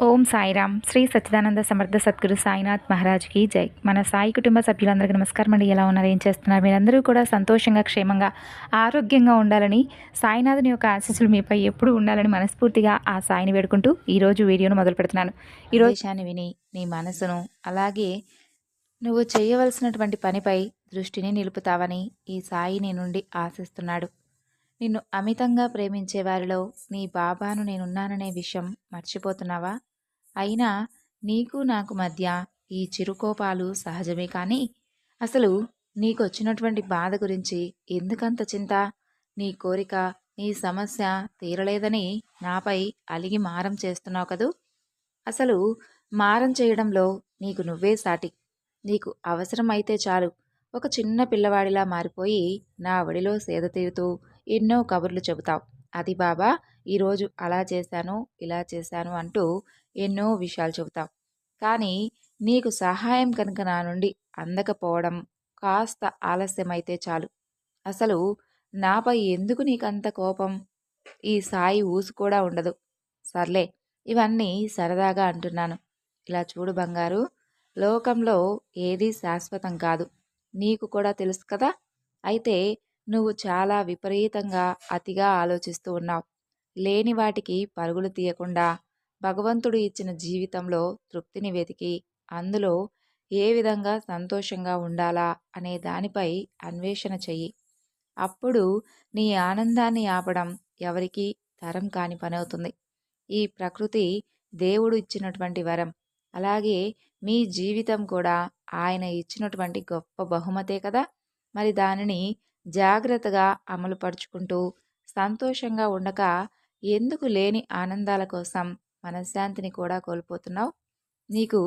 ఓం సాయిరామ్. శ్రీ సచ్చిదానంద సమర్థ సద్గురు సాయినాథ్ మహారాజ్కి జై. మన సాయి కుటుంబ సభ్యులందరికీ నమస్కారం అండి. ఎలా ఉన్నారు? ఏం చేస్తున్నారు? మీరందరూ కూడా సంతోషంగా క్షేమంగా ఆరోగ్యంగా ఉండాలని సాయినాథుని యొక్క ఆశీస్సులు మీపై ఎప్పుడు ఉండాలని మనస్ఫూర్తిగా ఆ సాయిని వేడుకుంటూ ఈరోజు వీడియోను మొదలు పెడుతున్నాను. ఈరోజు విషయాన్ని విని నీ మనసును అలాగే నువ్వు చేయవలసినటువంటి పనిపై దృష్టిని నిలుపుతావని ఈ సాయి నీ నుండి ఆశిస్తున్నాడు. నిన్ను అమితంగా ప్రేమించే వారిలో నీ బాబాను నేనున్నాననే విషయం మర్చిపోతున్నావా? అయినా నీకు నాకు మధ్య ఈ చిరుకోపాలు సహజమే కానీ అసలు నీకొచ్చినటువంటి బాధ గురించి ఎందుకంత చింత? నీ కోరిక నీ సమస్య తీరలేదని నాపై అలిగి మారం చేస్తున్నావు కదూ? అసలు మారం చేయడంలో నీకు నువ్వే సాటి. నీకు అవసరమైతే చాలు. ఒక చిన్న పిల్లవాడిలా మారిపోయి నా ఒడిలో సేద తీరుతూ ఎన్నో కబుర్లు చెబుతావు. అది బాబా ఈరోజు అలా చేశాను ఇలా చేశాను అంటూ ఎన్నో విషయాలు చెబుతావు. కానీ నీకు సహాయం కనుక నా నుండి అందకపోవడం కాస్త ఆలస్యమైతే చాలు. అసలు నాపై ఎందుకు నీకంత కోపం? ఈ సాయి ఊసు కూడా ఉండదు. సర్లే ఇవన్నీ సరదాగా అంటున్నాను. ఇలా చూడు బంగారు లోకంలో ఏదీ శాశ్వతం కాదు. నీకు కూడా తెలుసు కదా? అయితే నువ్వు చాలా విపరీతంగా అతిగా ఆలోచిస్తూ ఉన్నావు. లేని వాటికి పరుగులు తీయకుండా భగవంతుడు ఇచ్చిన జీవితంలో తృప్తిని వెతికి అందులో ఏ విధంగా సంతోషంగా ఉండాలా అనే దానిపై అన్వేషణ చెయ్యి. అప్పుడు నీ ఆనందాన్ని ఆపడం ఎవరికీ తరం కాని పనవుతుంది ఈ ప్రకృతి దేవుడు ఇచ్చినటువంటి వరం. అలాగే మీ జీవితం కూడా ఆయన ఇచ్చినటువంటి గొప్ప బహుమతే కదా! మరి దానిని జాగ్రత్తగా అమలుపరుచుకుంటూ సంతోషంగా ఉండక ఎందుకు లేని ఆనందాల కోసం మనశ్శాంతిని కూడా కోల్పోతున్నావు? నీకు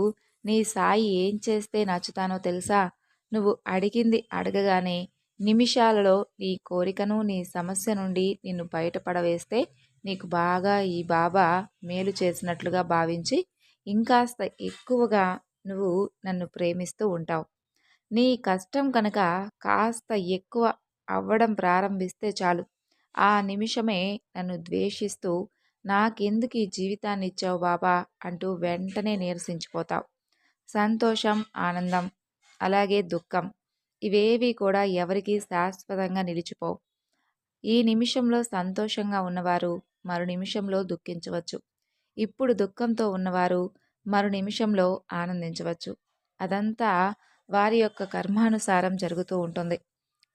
నీ సాయి ఏం చేస్తే నచ్చుతానో తెలుసా? నువ్వు అడిగింది అడగగానే నిమిషాలలో నీ కోరికను నీ సమస్య నుండి నిన్ను బయటపడవేస్తే నీకు బాగా ఈ బాబా మేలు చేసినట్లుగా భావించి ఇంకాస్త ఎక్కువగా నువ్వు నన్ను ప్రేమిస్తూ ఉంటావు. నీ కష్టం కనుక కాస్త ఎక్కువ అవ్వడం ప్రారంభిస్తే చాలు. ఆ నిమిషమే నన్ను ద్వేషిస్తూ నాకెందుకు ఈ జీవితాన్ని ఇచ్చావు బాబా? అంటూ వెంటనే నీరసించిపోతావు. సంతోషం ఆనందం అలాగే దుఃఖం ఇవేవి కూడా ఎవరికి శాశ్వతంగా నిలిచిపోవు. ఈ నిమిషంలో సంతోషంగా ఉన్నవారు మరు నిమిషంలో దుఃఖించవచ్చు. ఇప్పుడు దుఃఖంతో ఉన్నవారు మరు నిమిషంలో ఆనందించవచ్చు. అదంతా వారి యొక్క కర్మానుసారం జరుగుతూ ఉంటుంది.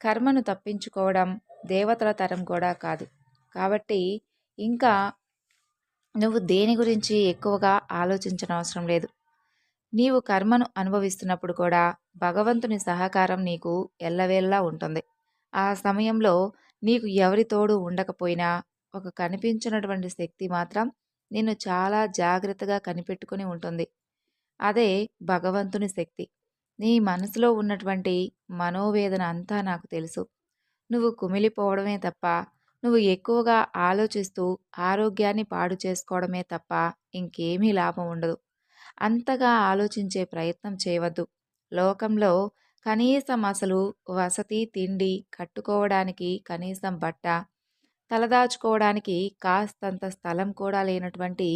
కర్మను తప్పించుకోవడం దేవతల తరం కూడా కాదు. కాబట్టి ఇంకా నువ్వు దేని గురించి ఎక్కువగా ఆలోచించనవసరం అవసరం లేదు. నీవు కర్మను అనుభవిస్తున్నప్పుడు కూడా భగవంతుని సహకారం నీకు ఎల్లవేళ్ళలా ఉంటుంది. ఆ సమయంలో నీకు ఎవరి తోడు ఉండకపోయినా ఒక కనిపించినటువంటి శక్తి మాత్రం నిన్ను చాలా జాగ్రత్తగా కనిపెట్టుకుని ఉంటుంది. అదే భగవంతుని శక్తి. నీ మనసులో ఉన్నటువంటి మనోవేదన అంతా నాకు తెలుసు. నువ్వు కుమిలిపోవడమే తప్ప నువ్వు ఎక్కువగా ఆలోచిస్తూ ఆరోగ్యాన్ని పాడు చేసుకోవడమే తప్ప ఇంకేమీ లాభం ఉండదు. అంతగా ఆలోచించే ప్రయత్నం చేయవద్దు. లోకంలో కనీసం అసలు వసతి తిండి కట్టుకోవడానికి కనీసం బట్ట తలదాచుకోవడానికి కాస్తంత స్థలం కూడా లేనటువంటి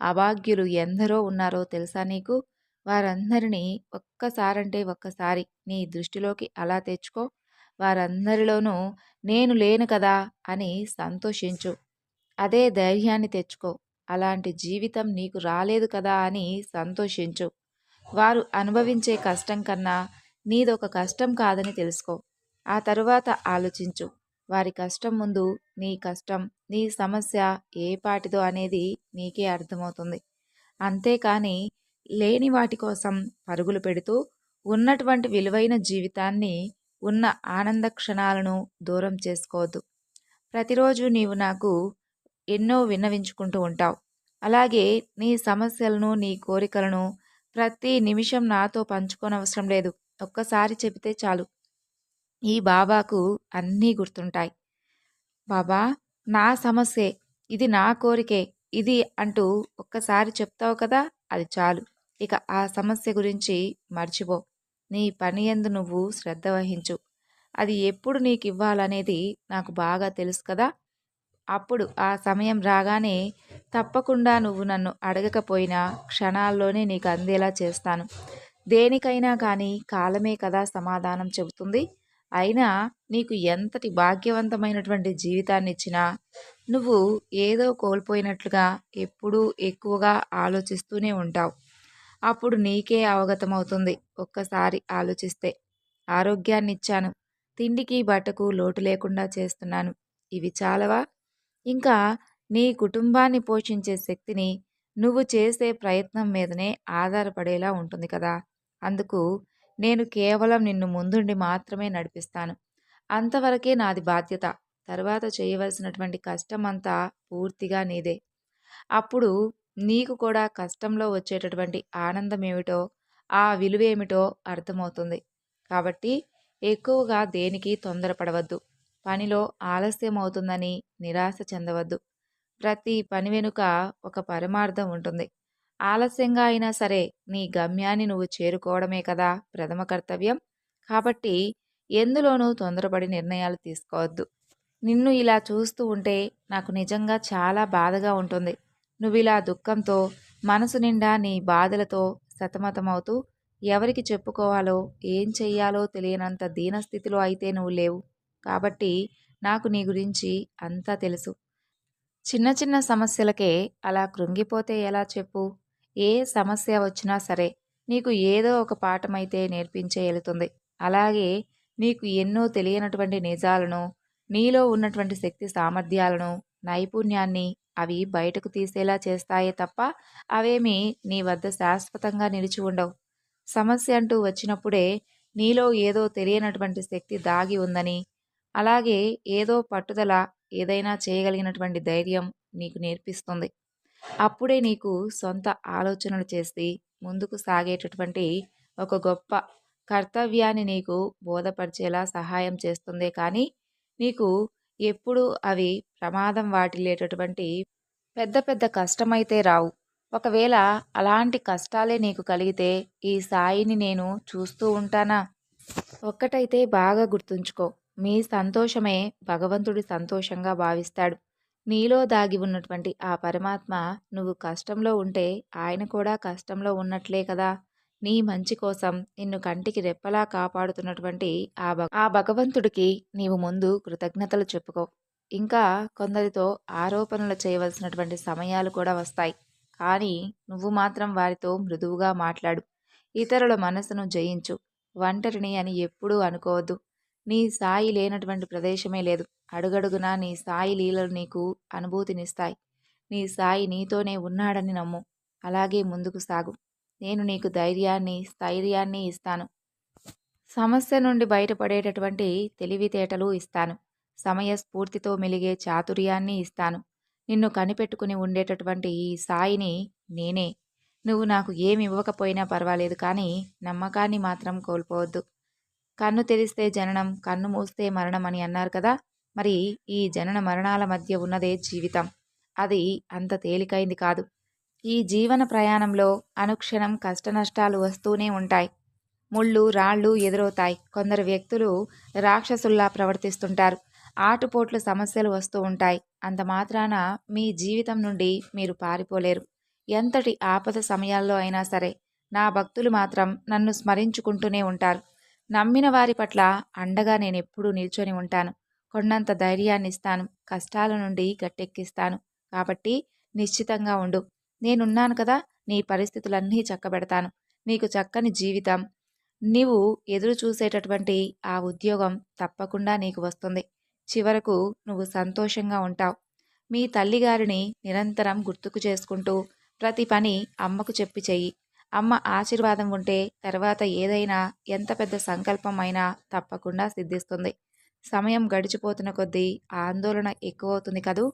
అభాగ్యులు ఎందరో ఉన్నారో తెలుసా నీకు? వారందరినీ ఒక్కసారంటే ఒక్కసారి నీ దృష్టిలోకి అలా తెచ్చుకో. వారందరిలోనూ నేను లేను కదా అని సంతోషించు. అదే ధైర్యాన్ని తెచ్చుకో. అలాంటి జీవితం నీకు రాలేదు కదా అని సంతోషించు. వారు అనుభవించే కష్టం కన్నా నీదొక కష్టం కాదని తెలుసుకో. ఆ తరువాత ఆలోచించు. వారి కష్టం ముందు నీ కష్టం నీ సమస్య ఏ పాటిదో అనేది నీకే అర్థమవుతుంది. అంతేకాని లేని వాటి కోసం పరుగులు పెడుతూ ఉన్నటువంటి విలువైన జీవితాన్ని ఉన్న ఆనంద క్షణాలను దూరం చేసుకోవద్దు. ప్రతిరోజు నీవు నాకు ఎన్నో విన్నవించుకుంటూ ఉంటావు. అలాగే నీ సమస్యలను నీ కోరికలను ప్రతి నిమిషం నాతో పంచుకోనవసరం లేదు. ఒక్కసారి చెబితే చాలు. ఈ బాబాకు అన్నీ గుర్తుంటాయి. బాబా నా సమస్యే. ఇది నా కోరికే. ఇది అంటూ ఒక్కసారి చెప్తావు కదా అది చాలు. ఇక ఆ సమస్య గురించి మర్చిపో. నీ పని ఎందు నువ్వు శ్రద్ధ వహించు. అది ఎప్పుడు నీకు ఇవ్వాలనేది నాకు బాగా తెలుసు కదా. అప్పుడు ఆ సమయం రాగానే తప్పకుండా నువ్వు నన్ను అడగకపోయినా క్షణాల్లోనే నీకు అందేలా చేస్తాను. దేనికైనా కానీ కాలమే కదా సమాధానం చెబుతుంది. అయినా నీకు ఎంతటి భాగ్యవంతమైనటువంటి జీవితాన్ని ఇచ్చినా నువ్వు ఏదో కోల్పోయినట్లుగా ఎప్పుడూ ఎక్కువగా ఆలోచిస్తూనే ఉంటావు. అప్పుడు నీకే అవగతమవుతుంది ఒక్కసారి ఆలోచిస్తే. ఆరోగ్యాన్ని ఇచ్చాను తిండికి బట్టకు లోటు లేకుండా చేస్తున్నాను. ఇవి చాలవా? ఇంకా నీ కుటుంబాన్ని పోషించే శక్తిని నువ్వు చేసే ప్రయత్నం మీదనే ఆధారపడేలా ఉంటుంది కదా. అందుకు నేను కేవలం నిన్ను ముందుండి మాత్రమే నడిపిస్తాను. అంతవరకే నాది బాధ్యత. తర్వాత చేయవలసినటువంటి కష్టం అంతా పూర్తిగా నీదే. అప్పుడు నీకు కూడా కష్టంలో వచ్చేటటువంటి ఆనందం ఏమిటో ఆ విలువేమిటో అర్థమవుతుంది. కాబట్టి ఎక్కువగా దేనికి తొందరపడవద్దు. పనిలో ఆలస్యం అవుతుందని నిరాశ చెందవద్దు. ప్రతి పని వెనుక ఒక పరమార్థం ఉంటుంది. ఆలస్యంగా అయినా సరే నీ గమ్యాన్ని నువ్వు చేరుకోవడమే కదా ప్రథమ కర్తవ్యం. కాబట్టి ఎందులోనూ తొందరపడి నిర్ణయాలు తీసుకోవద్దు. నిన్ను ఇలా చూస్తూ ఉంటే నాకు నిజంగా చాలా బాధగా ఉంటుంది. నువ్వు ఇలా దుఃఖంతో మనసు నిండా నీ బాధలతో సతమతమవుతూ ఎవరికి చెప్పుకోవాలో ఏం చెయ్యాలో తెలియనంత దీనస్థితిలో అయితే నువ్వు లేవు. కాబట్టి నాకు నీ గురించి అంతా తెలుసు. చిన్న చిన్న సమస్యలకే అలా కృంగిపోతే ఎలా చెప్పు? ఏ సమస్య వచ్చినా సరే నీకు ఏదో ఒక పాఠమైతే నేర్పించే వెళుతుంది అలాగే నీకు ఎన్నో తెలియనటువంటి నిజాలను నీలో ఉన్నటువంటి శక్తి సామర్థ్యాలను నైపుణ్యాన్ని అవి బయటకు తీసేలా చేస్తాయే తప్ప అవేమీ నీ వద్ద శాశ్వతంగా నిలిచి ఉండవు. సమస్య అంటూ వచ్చినప్పుడే నీలో ఏదో తెలియనటువంటి శక్తి దాగి ఉందని అలాగే ఏదో పట్టుదల ఏదైనా చేయగలిగినటువంటి ధైర్యం నీకు నేర్పిస్తుంది. అప్పుడే నీకు సొంత ఆలోచనలు చేసి ముందుకు సాగేటటువంటి ఒక గొప్ప కర్తవ్యాన్ని నీకు బోధపరిచేలా సహాయం చేస్తుందే. కానీ నీకు ఎప్పుడు అవి ప్రమాదం వాటిల్లేటటువంటి పెద్ద పెద్ద కష్టమైతే రావు. ఒకవేళ అలాంటి కష్టాలే నీకు కలిగితే ఈ సాయిని నేను చూస్తూ ఉంటానా? ఒక్కటైతే బాగా గుర్తుంచుకో. మీ సంతోషమే భగవంతుడి సంతోషంగా భావిస్తాడు. నీలో దాగి ఉన్నటువంటి ఆ పరమాత్మ నువ్వు కష్టంలో ఉంటే ఆయన కూడా కష్టంలో ఉన్నట్లే కదా. నీ మంచి కోసం నిన్ను కంటికి రెప్పలా కాపాడుతున్నటువంటి ఆ ఆ భగవంతుడికి నీవు ముందు కృతజ్ఞతలు చెప్పుకో. ఇంకా కొందరితో ఆరోపణలు చేయవలసినటువంటి సమయాలు కూడా వస్తాయి. కానీ నువ్వు మాత్రం వారితో మృదువుగా మాట్లాడు. ఇతరుల మనసును జయించు. ఒంటరిని అని ఎప్పుడూ అనుకోవద్దు. నీ సాయి లేనటువంటి ప్రదేశమే లేదు. అడుగడుగునా నీ సాయి లీలలు నీకు అనుభూతినిస్తాయి. నీ సాయి నీతోనే ఉన్నాడని నమ్ము. అలాగే ముందుకు సాగు. నేను నీకు ధైర్యాన్ని స్థైర్యాన్ని ఇస్తాను. సమస్య నుండి బయటపడేటటువంటి తెలివితేటలు ఇస్తాను. సమయస్ఫూర్తితో మెలిగే చాతుర్యాన్ని ఇస్తాను. నిన్ను కనిపెట్టుకుని ఉండేటటువంటి ఈ సాయిని నేనే. నువ్వు నాకు ఏమి ఇవ్వకపోయినా పర్వాలేదు కానీ నమ్మకాన్ని మాత్రం కోల్పోవద్దు. కన్ను తెరిస్తే జననం కన్ను మూస్తే మరణం అని అన్నారు కదా! మరి ఈ జనన మరణాల మధ్య ఉన్నదే జీవితం. అది అంత తేలికైంది కాదు. ఈ జీవన ప్రయాణంలో అనుక్షణం కష్టనష్టాలు వస్తూనే ఉంటాయి. ముళ్ళు రాళ్ళు ఎదురవుతాయి. కొందరు వ్యక్తులు రాక్షసుల్లా ప్రవర్తిస్తుంటారు. ఆటుపోట్లు సమస్యలు వస్తూ ఉంటాయి. అంత మాత్రాన మీ జీవితం నుండి మీరు పారిపోలేరు. ఎంతటి ఆపద సమయాల్లో అయినా సరే నా భక్తులు మాత్రం నన్ను స్మరించుకుంటూనే ఉంటారు. నమ్మిన వారి పట్ల అండగా నేను ఎప్పుడూ నిల్చొని ఉంటాను. కొండంత ధైర్యాన్ని ఇస్తాను కష్టాల నుండి గట్టెక్కిస్తాను. కాబట్టి నిశ్చితంగా ఉండు. నేనున్నాను కదా నీ పరిస్థితులన్నీ చక్కబెడతాను. నీకు చక్కని జీవితం. నీవు ఎదురు చూసేటటువంటి ఆ ఉద్యోగం తప్పకుండా నీకు వస్తుంది. చివరకు నువ్వు సంతోషంగా ఉంటావు. మీ తల్లిగారిని నిరంతరం గుర్తుకు చేసుకుంటూ ప్రతి పని అమ్మకు చెప్పి చెయ్యి. అమ్మ ఆశీర్వాదం ఉంటే తర్వాత ఏదైనా ఎంత పెద్ద సంకల్పం అయినా తప్పకుండా సిద్ధిస్తుంది. సమయం గడిచిపోతున్న కొద్దీ ఆందోళన ఎక్కువవుతుంది కదూ?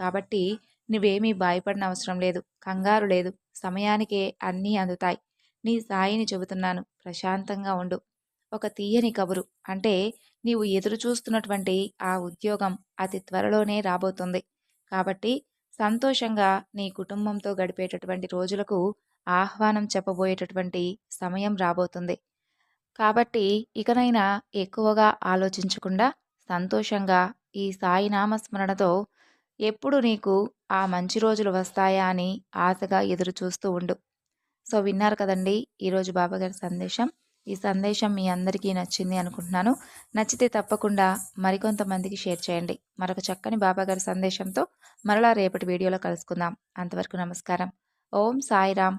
కాబట్టి నువ్వేమీ భయపడిన అవసరం లేదు. కంగారు లేదు. సమయానికే అన్నీ అందుతాయి. నీ సాయిని చెబుతున్నాను. ప్రశాంతంగా ఉండు. ఒక తీయని కబురు. అంటే నీవు ఎదురు చూస్తున్నటువంటి ఆ ఉద్యోగం అతి త్వరలోనే రాబోతుంది. కాబట్టి సంతోషంగా నీ కుటుంబంతో గడిపేటటువంటి రోజులకు ఆహ్వానం చెప్పబోయేటటువంటి సమయం రాబోతుంది. కాబట్టి ఇకనైనా ఎక్కువగా ఆలోచించకుండా సంతోషంగా ఈ సాయినామ స్మరణతో ఎప్పుడు నీకు ఆ మంచి రోజులు వస్తాయా అని ఆశగా ఎదురు చూస్తూ ఉండు. సో విన్నారు కదండి ఈరోజు బాబాగారి సందేశం. ఈ సందేశం మీ అందరికీ నచ్చింది అనుకుంటున్నాను. నచ్చితే తప్పకుండా మరికొంతమందికి షేర్ చేయండి. మరొక చక్కని బాబాగారి సందేశంతో మరలా రేపటి వీడియోలో కలుసుకుందాం. అంతవరకు నమస్కారం. ఓం సాయిరామ్.